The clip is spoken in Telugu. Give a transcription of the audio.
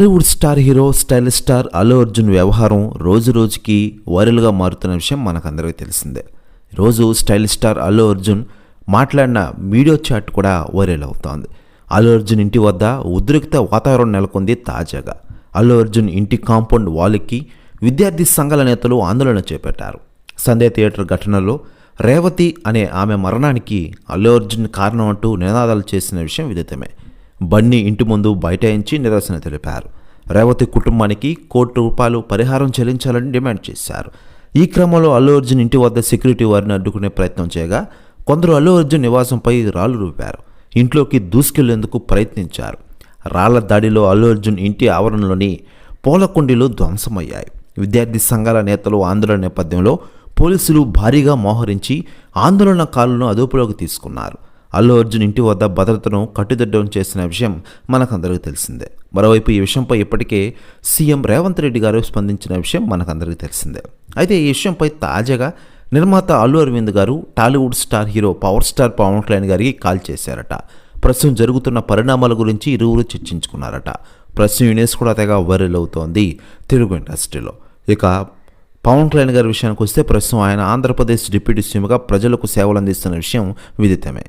Tollywood star hero style star Allu Arjun వ్యవహారం రోజు రోజుకి వైరల్గా మారుతున్న విషయం మనకందరికీ తెలిసిందే. రోజు స్టైలిష్ స్టార్ అల్లు అర్జున్ మాట్లాడిన వీడియో చాట్ కూడా వైరల్ అవుతోంది. అల్లు అర్జున్ ఇంటి వద్ద ఉద్రిక్త వాతావరణం నెలకొంది తాజాగా. అల్లు అర్జున్ ఇంటి కాంపౌండ్ వాల్కి విద్యార్థి సంఘాల నేతలు ఆందోళన చేపట్టారు. సందే థియేటర్ ఘటనలో రేవతి అనే ఆమె మరణానికి అల్లు అర్జున్ కారణం అంటూ నినాదాలు చేసిన విషయం విదితమే. బన్నీ ఇంటి ముందు బైఠాయించి నిరసన తెలిపారు. రేవతి కుటుంబానికి కోటి రూపాయలు పరిహారం చెల్లించాలని డిమాండ్ చేశారు. ఈ క్రమంలో అల్లు అర్జున్ ఇంటి వద్ద సెక్యూరిటీ వారిని అడ్డుకునే ప్రయత్నం చేయగా కొందరు అల్లు అర్జున్ నివాసంపై రాళ్ళు రూపారు ఇంట్లోకి దూసుకెళ్ళేందుకు ప్రయత్నించారు. రాళ్ళ దాడిలో అల్లు అర్జున్ ఇంటి ఆవరణలోని పూలకుండీలు ధ్వంసమయ్యాయి. విద్యార్థి సంఘాల నేతలు ఆందోళన నేపథ్యంలో పోలీసులు భారీగా మోహరించి ఆందోళనకారులను అదుపులోకి తీసుకున్నారు. అల్లు అర్జున్ ఇంటి వద్ద భద్రతను కట్టుదిట్టం చేసిన విషయం మనకందరికీ తెలిసిందే. మరోవైపు ఈ విషయంపై ఇప్పటికే సీఎం రేవంత్ రెడ్డి గారు స్పందించిన విషయం మనకందరికీ తెలిసిందే. అయితే ఈ విషయంపై తాజాగా నిర్మాత అల్లు అరవింద్ గారు Tollywood star hero power star Pavan Kalyan గారికి కాల్ చేశారట. ప్రస్తుతం జరుగుతున్న పరిణామాల గురించి ఇరువురు చర్చించుకున్నారట. ప్రస్తుతం యూనిస్ కూడా తెగ వైరల్ అవుతోంది తెలుగు ఇండస్ట్రీలో. ఇక పవన్ కళ్యాణ్ గారి విషయానికి వస్తే ప్రస్తుతం ఆయన ఆంధ్రప్రదేశ్ డిప్యూటీ సీఎంగా ప్రజలకు సేవలు అందిస్తున్న విషయం విదితమే.